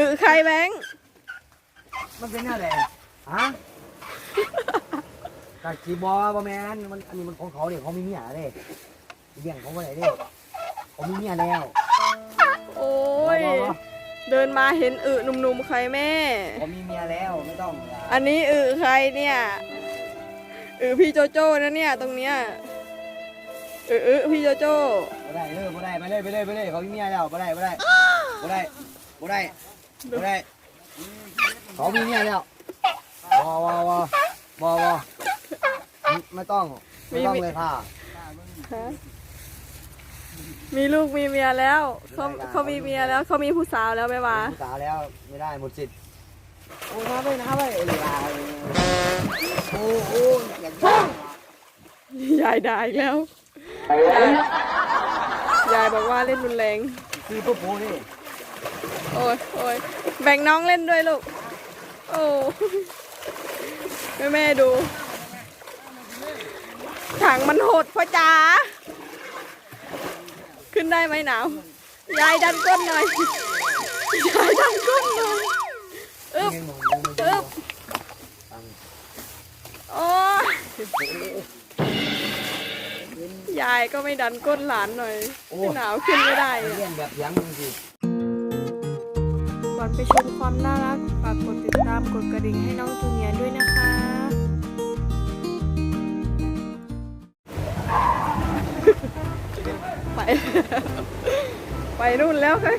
อึใครแบงค์มันเป็นอะไรฮะกากีบอบอแมนมันอันนี้มันของเขาเด็กเขามีเมียเด้เลี้ยงเขาไว้เด้เขามีเมียแล้วโอ้ย บ่บ่บ่เดินมาเห็นอึหนุ่มๆใครแม่ เขามีเมียแล้วไม่ต้องอันนี้อึใครเนี่ยอึพี่โจโจ้นะเนี่ยตรงเนี้ยอึอึพี่โจโจ้บ่ได้เลยบ่ได้ไปเลยไปเลยไปเลยเขามีเมียแล้วบ่ได้บ่ได้บ่ได้บ่ได้ บ่ได้เขามีเมียแล้วบ่บ่บ่บ่บ่ไม่ต้องไม่ต้องเลยค่ะฮะมีลูกมีเมียแล้วเขาเขามีเมียแล้วเขามีผู้สาวแล้วแม่วาผู้สาวแล้วไม่ได้หมดสิทธิ์โอ้น้าไปน้าไปเวลาโอ้โอ้อยากได้ยายด่าอีกแล้วยายยายบอกว่าเล่นรุนแรง คือพวกโพนี่ โอ้ยโอ้ยแบ่งน้องเล่นด้วยลูก โอ้แม่แม่ดู ถังมันหดพ่อจ๋า ขึ้นได้ไหมหนาวยายดันก้นหน่อย ยายดันก้นหน่อยอึบเงินมองอึบโอ้ยยายก็ไม่ดันก้นหลานหน่อยให้หนาวขึ้นไม่ได้อะเลี้ยงแบบยังมึงสิก่ อนไปชมความน่ารักฝากกดติดตามกดกระดิ่งให้น้องจูเนียร์ด้วยนะคะ ไป ไปนู่นแล้วค่ะ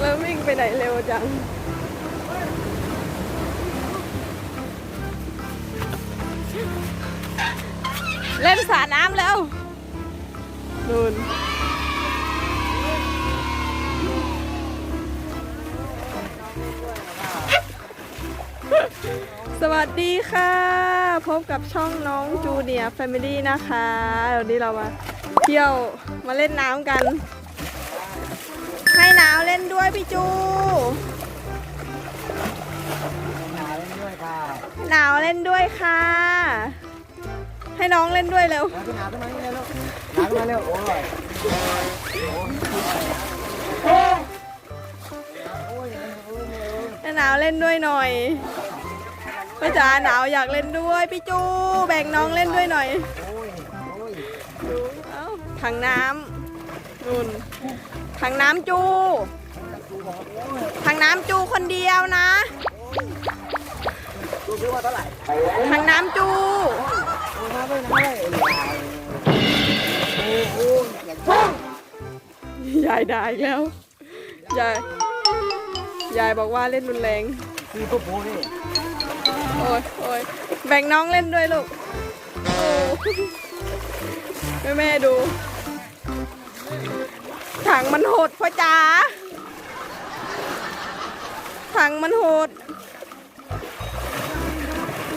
แล้ววิ่งไปไหนเร็วจังเล่นสระน้ำแล้ว นู่นสวัสดีค่ะ พบกับช่องน้องจูเนียร์แฟมิลี่นะคะวันนี้เรามาเที่ยวมาเล่นน้ำกัน ให้หนาวเล่นด้วยพี่จู หนาเล่นด้วยค่ะ หนาวเล่นด้วยค่ะ ให้น้องเล่นด้วยเร็วหนาขึ้นมาเร็วหาขึ้นมาเร็วโอ้ยหนาวเล่นด้วยหน่อยป้าจ๋าหนาวอยากเล่นด้วยพี่จูแบ่งน้องเล่นด้วยหน่อยเอาถังน้ำนุ่นถังน้ำจูถังน้ำจูคนเดียวนะถังน้ำจู โอ้ยน้าไปน้โอ้โอ้ยอยากได้ยายด่าอีกแล้ว ยาย ยายบอกว่าเล่นรุนแรง คือพวกโพนี่โอ้ยโอ้ยแบ่งน้องเล่นด้วยลูก โอ้แม่แม่ดู ถังมันโหดพ่อจ๋า ถังมันโหด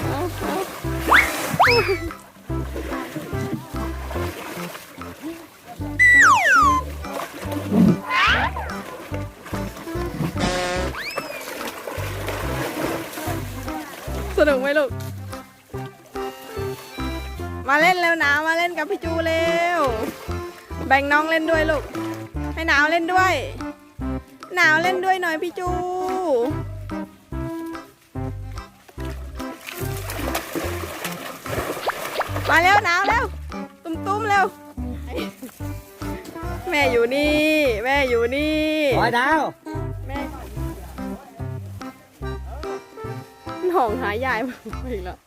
เอาเอา นุกไหมลูก มาเล่นแล้วนะ มาเล่นกับพี่จูเร็ว แบ่งน้องเล่นด้วยลูก ให้หนาวเล่นด้วย หนาวเล่นด้วยหน่อยพี่จูมาเร็วหนาวเร็วตุ้มตุ้มๆเร็ว แม่อยู่นี่ แม่อยู่นี่ โอ้ยดาว ห่องหายายมาอีกแล้ว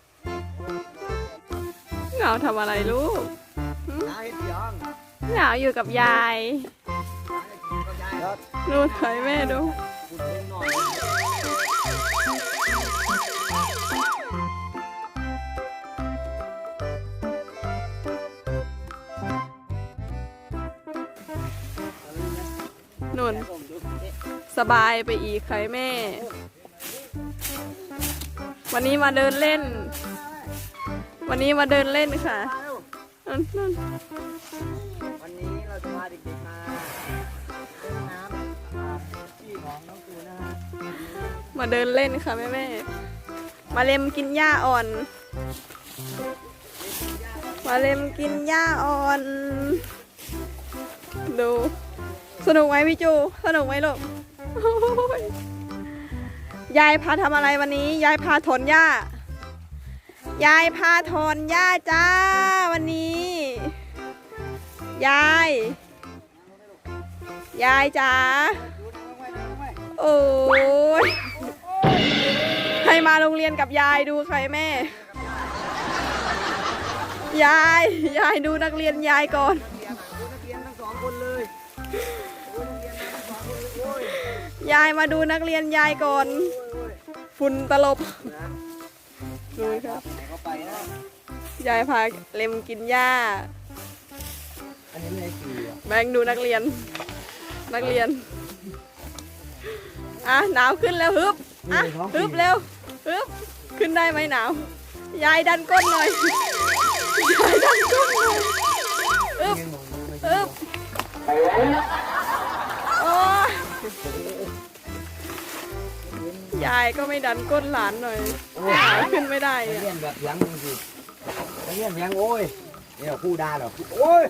เหงาทำอะไรลูกดาวเห็นเสียงเหงาอยู่กับยายแล้วดูถอยแม่ดูกูเล่นหน่อยนุ่นสบายไปอีกใครแม่ วันนี้มาเดินเล่น วันนี้มาเดินเล่นค่ะนุ่นนุ่นวันนี้เราจะพาเด็กๆมาเล่นน้ำที่ของน้องตูนนะฮะมาเดินเล่นค่ะแม่แม่มาเล็มกินหญ้าอ่อนมมาเล็มกินหญ้าอ่อน ดู สนุกไหมพี่จู สนุกไหมลูกโอ้ ยยายพาทำอะไรวันนี้ ยายพาถอนหญ้า ยายพาถอนหญ้าจ้าวันนี้ ยาย ยายจ๋าโอ้ยให้มาโรงเรียนกับยายดูใครแม่ ยาย ยายดูนักเรียนยายก่อนยายมาดูนักเรียนยายก่อน ฝุ่นตลบดูครับเข้าไปนะ ยายพาเล็มกินหญ้า อันนี้ไม่ได้ขี่อะแบงค์ดูนักเรียน นักเรียน อะหนาวขึ้นแล้วฮึบ อะฮึบเร็วฮึบ ขึ้นได้ไหมหนาว ยายดันก้นหน่อย ยายดันก้นหน่อยฮึบฮึบโอ้ ยยายก็ไม่ดันก้นหลานหน่อยโอ้ยหนาวขึ้นไม่ได้ไปอะเรียนแบบเสียงมึงสิไปเรียนเสียงโอ้ยเนี่ยคู่ดาเหรอโอ้ย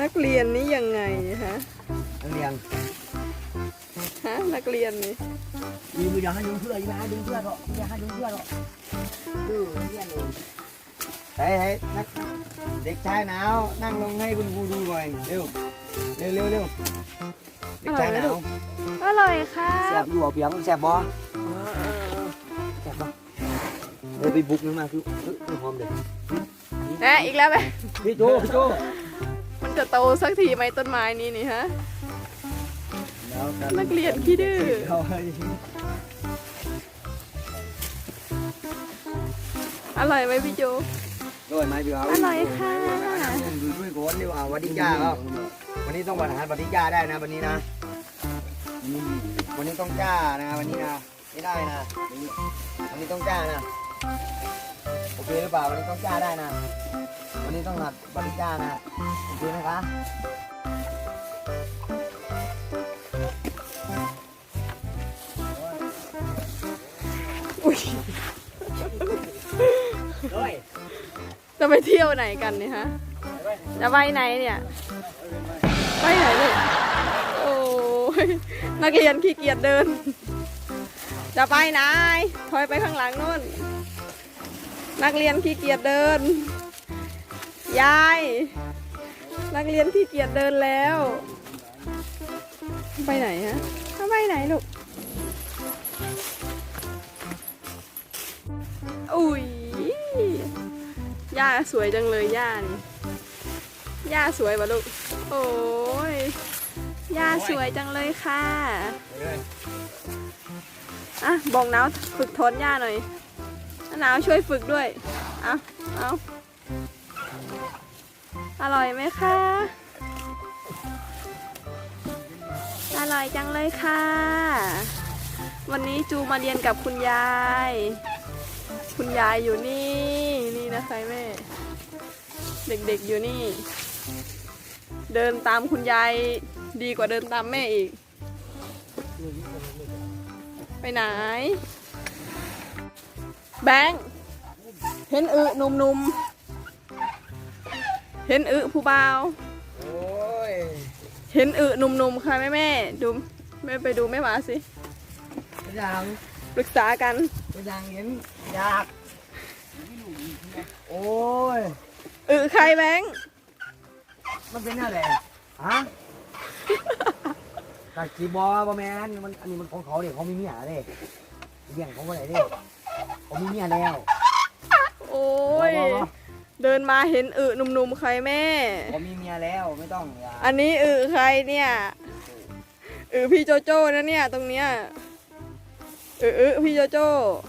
นักเรียนนี่ยังไงฮะนักเรียนฮะนักเรียนนี่มีมืออยากให้ดึงเพื่อนอยากให้ดึงเพื่อนหรอกอยากให้ดึงเพื่อนหรอกดื้อเรียนเองเฮ้ยเฮ้ยนักเด็กชายหนาวนั่งลงให้คุณครูดูหน่อยเร็ว เร็วเร็วเร็วเด็กชายหนาวอร่อยค่ะแซ่บอยู่เอาเปียกมันแซ่บบ่แซ่บบ่เลยไปบุกมันมาคือคือคือหอมเด็ดแนะอีกแล้วไหมพี่โจพี่โจมันจะโตสักทีไหมต้นไม้นี้นี่ฮะนักเรียนขี้ดื้อ เอาให้อร่อยไหมพี่จูด้วยไหมพี่เอาอร่อยค่ะ ดูด้วยก่อนดีกว่าวันนี้จ้าครับวันนี้ต้องบริหารวันนี้จ้าได้นะวันนี้นะวันนี้ต้องจ้านะวันนี้นะไม่ได้นะวันนี้ต้องจ้านะโอเคหรือเปล่าวันนี้ต้องจ้าได้นะ วันนี้ต้องหัดวันนี้จ้านะโอเคไหมคะอุ้ยด้วยจะไปเที่ยวไหนกันเนี่ยฮะ จะไปไหนเนี่ย ไปไหนเลยโอ้ยนักเรียนขี้เกียจเดิน จะไปไหน ถอยไปข้างหลังนู่น นักเรียนขี้เกียจเดิน ยาย นักเรียนขี้เกียจเดินแล้ว ไปไหนฮะถ้าไปไหนลูก อุ้ยย่าสวยจังเลยย่านี่ ย่าสวยปะลูก โอ้ยย่าสวยจังเลยค่ะอะบอกหนาวฝึกทนย่าหน่อยอะหนาวช่วยฝึกด้วย เอาเอาอร่อยไหมคะ อร่อยจังเลยค่ะ วันนี้จูมาเรียนกับคุณยาย คุณยายอยู่นี่ นี่นะคะแม่ เด็กๆอยู่นี่ เดินตามคุณยายดีกว่าเดินตามแม่อีก ไปไหน แบงค์เห็นอึหนุ่มๆ เห็นอึผู้บ่าว โอ้ยเห็นอึหนุ่มๆ ค่ะแม่แม่ๆดูแม่ไปดูแม่หมาสิไม่อยากปรึกษากันไม่อยากเห็นอยาก โอ้ย อึใครแบงค์ มันเป็นอะไรฮะตากีบอลบอแมนมันอันนี้มันของเขาเด็กเขามีเมียเด็กเลี้ยงเขาอะไรเด็กเขามีเมียแล้วโอ้ย บ่บ่บ่เดินมาเห็นอึหนุ่มๆใครแม่ เขามีเมียแล้วไม่ต้องอย่าอันนี้อึใครเนี่ยอึพี่โจโจ้นะเนี่ยตรงเนี้ยอึอึพี่โจโจ้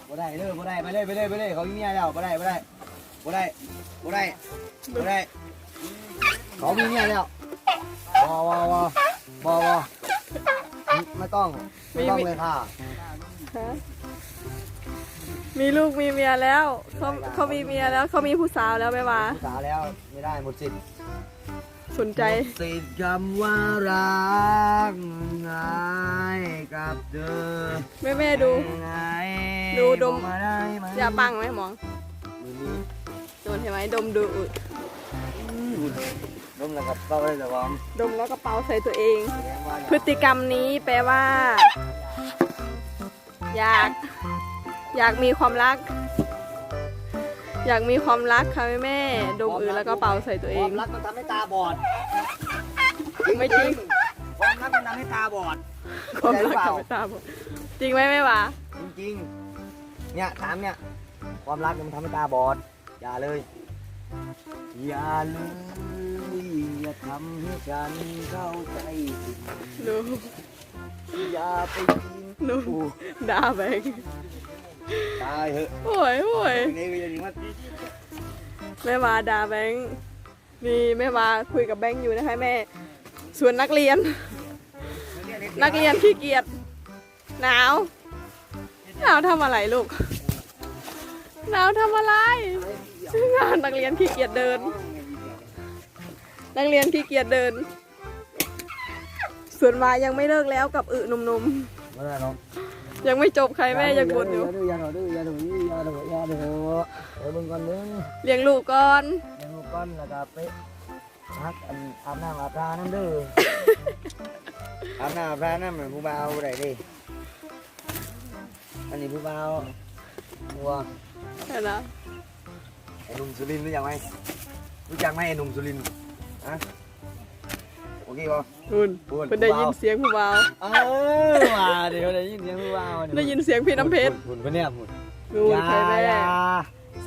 บ่ได้เลยบ่ได้ไปเลยไปเลยไปเลยเขามีเมียแล้วบ่ได้บ่ได้บ่ได้บ่ได้บ่ได้ เขามีเมียแล้วบ่บ่บ่บ่บ่ไม่ต้องไม่ต้องเลยค่ะฮะมีลูกมีเมียแล้วเขาเขามีเมียแล้วเขามีผู้สาวแล้วแม่วาภาษาแล้วไม่ได้หมดสิทธิ์สนใจหมดสิทธิ์คำว่ารักง่ายกับเธอแม่แม่ดูง่ายดูดม บอกาได้ไหมอย่าปังไหมหมองนี้โดนเห็นไหมดมดูอึ ร่มแล้วกับเป้าได้แต่ว่าดมแล้วก็เป่าใส่ตัวเองแสดงว่าพฤติกรรมนี้แปลว่า อยาก อยากมีความรัก อยากมีความรักค่ะแม่แม่ดมอือแล้วก็เป่าใส่ตัวเอคง วามรักมันทำให้ตาบอดไม่จริง ความรักมันทำให้ตาบอด ความรักทำให้ตาบอดจริงไหมแม่วะจริงๆเนี่ยถามเนี่ย ความรักเนี่ยมันทำให้ตาบอด อย่าเลย อย่าเลยอย่าทำให้ฉันเข้าใจผิดดูอย่าไปกินดูกูด่าแบงค์ตายเหอะโอ้ยโอ้ยนี่ก็ยังว่าแม่วาด่าแบงค์นี่แม่วาคุยกับแบงค์อยู่นะคะแม่ส่วนนักเรียน นักเรียนขี้เกียจหนาวหนาวทำอะไรลูกหนาวทำอะไรงา นนักเรียนขี้เกียจเดิน นักเรียนขี้เกียจเดิน ส่วนวายังไม่เลิกแล้วกับอึหนุ่มไม่ได้หรอกๆ ยังไม่จบใครแม่ยังบ่นอยู่อย่าดื้ออย่าดื้ออย่าดื้ออย่าดื้ออย่าดื้อเดี๋ยวมึงก่อนนึงเลี้ยงลูกก่อน เดี๋ยวมึงก่อนแล้วก็ไปพักอันอาบน้ำอาบท่านั่นเด้ออาบน้ำอาบท่านั่นเหมือนผู้บ่าวไรดิอันนี้ผู้บ่าววัว เห็นนะไอ้หนุ่มสุรินทร์รู้จักไหมรู้จักไหมไอ้หนุ่มสุรินทร์ฮะโอเคป่ะคุณพูดคุณได้ยินเสียงผู้บ่าวเออว่าเดี๋ยวได้ยินเสียงผู้บ่าวได้ยินเสียงพี่น้ำเพชรหุ่นคนเนี้ยหุ่นดูอย่าใครแม่อย่า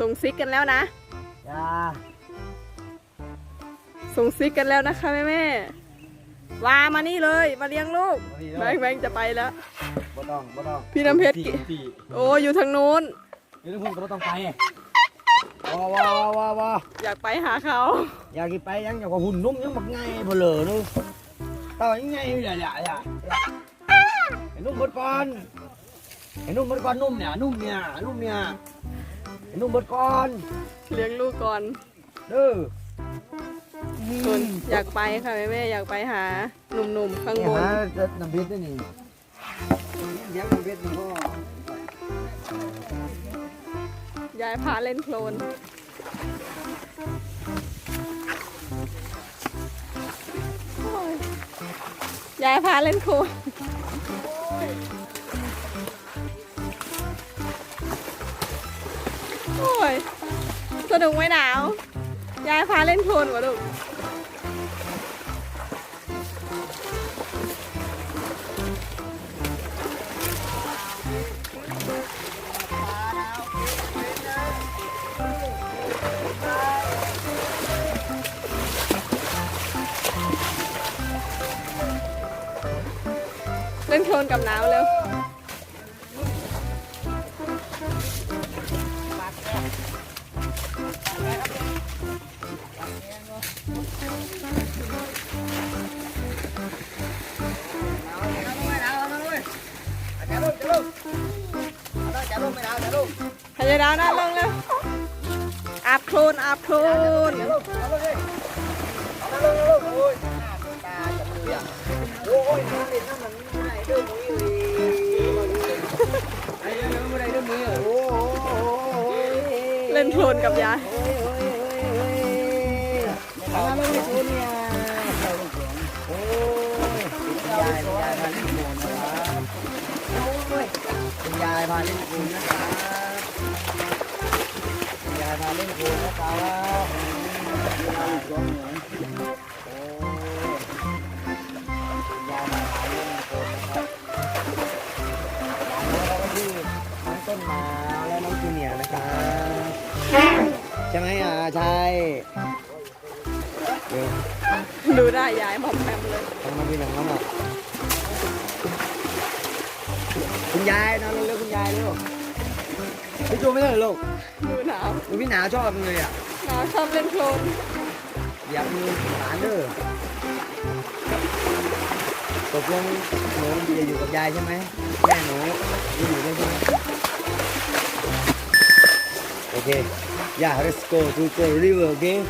ส่งซิกกันแล้วนะอย่าส่งซิกกันแล้วนะคะแม่แม่ๆวามานี่เลยมาเลี้ยงลูกแบงค์แบงค์จะไปแล้ว บ่ต้องบ่ต้องพี่น้ำเพชรกิตีโอ้อยู่ทางนู้น เดี๋ยวพุ่นก็บ่ต้องไป ว้าวว้าวว้าวว้าวอยากไปหาเขาอยากกินไปยังอยากว่าหุ่นนุ่มยังบักไงเบลอเลยต่อยังไงอย่าอย่าอย่าไอ้นุ่มบดก่อนไอ้นุ่มบดก่อนนุ่มเนี่ยนุ่มเนี่ยนุ่มเนี่ยไอ้นุ่มบดก่อนเลี้ยงลูกก่อนเด้อส่วนอยากไปค่ะแม่แม่ๆอยากไปหาหนุ่มๆข้างบนหาน้ำเพชรด้วยนี่เลี้ยงน้ำเพชรนี่ก็ ยายพาเล่นโคลนยยายพาเล่นโคลนโอ้ย สนุกไหมหนาว ยายพาเล่นโคลนวะลูก ล่นโคลนกับนาวเร็วจะลูกจะลูกจะลูกไม่เอาจะลูกพยายดาวนั่นลงเร็วอาบโคลนอาบโคลนจะลูก เล่นโคลนกับยายยโอ้ยโอ้ยโอ้ยเอาลูกโคลนเนี่ยโอ้ยายพาเล่นโคลนนะครับยายพาเล่นโคลนนะครับ น้องต้นมาและน้องจูเนียร์นะครับใช่ไหมอะใช่เดี๋ยวดูได้ยายหมอมแมมเลยทำมาเป็นอย่างนั้นอะคุณยายนอนเร็วๆคุณยายเร็วพี่จูไม่ได้เหรอลูกดูหนาวดูพี่หนาวชอบเลยอะหนาวชอบเล่นโคลนอยากมีหลานเด้อตกลงหนูจะอยู่กับยายใช่ไหมแม่หนูจะอยู่ด้วยใช่ไหม Okay. Yeah, let's go to the river again.